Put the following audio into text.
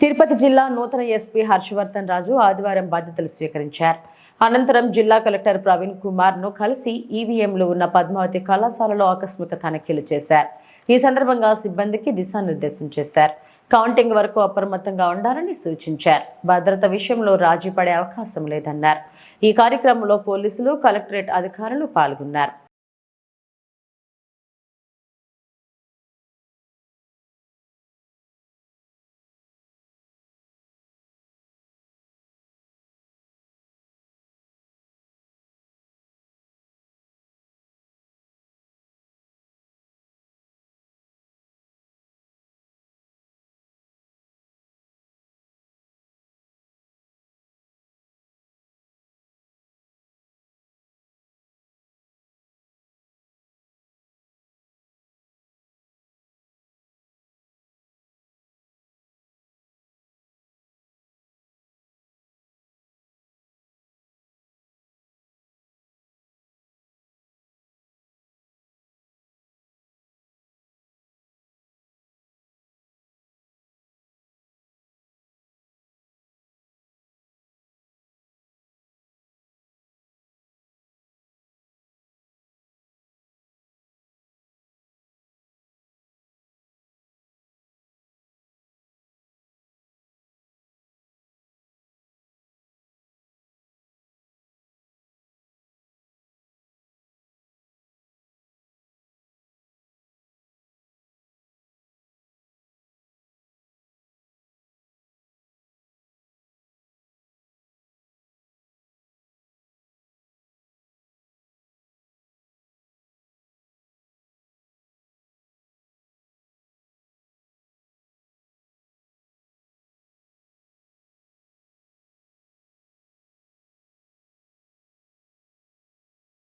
తిరుపతి జిల్లా నూతన ఎస్పీ హర్షవర్ధన్ రాజు ఆదివారం బాధ్యతలు స్వీకరించారు. అనంతరం జిల్లా కలెక్టర్ ప్రవీణ్ కుమార్ను కలిసి ఈవీఎంలు ఉన్న పద్మావతి కళాశాలలో ఆకస్మిక తనిఖీలు చేశారు. ఈ సందర్భంగా సిబ్బందికి దిశానిర్దేశం చేశారు. కౌంటింగ్ వరకు అప్రమత్తంగా ఉండాలని సూచించారు. భద్రత విషయంలో రాజీ పడే అవకాశం లేదన్నారు. ఈ కార్యక్రమంలో పోలీసులు కలెక్టరేట్ అధికారులు పాల్గొన్నారు.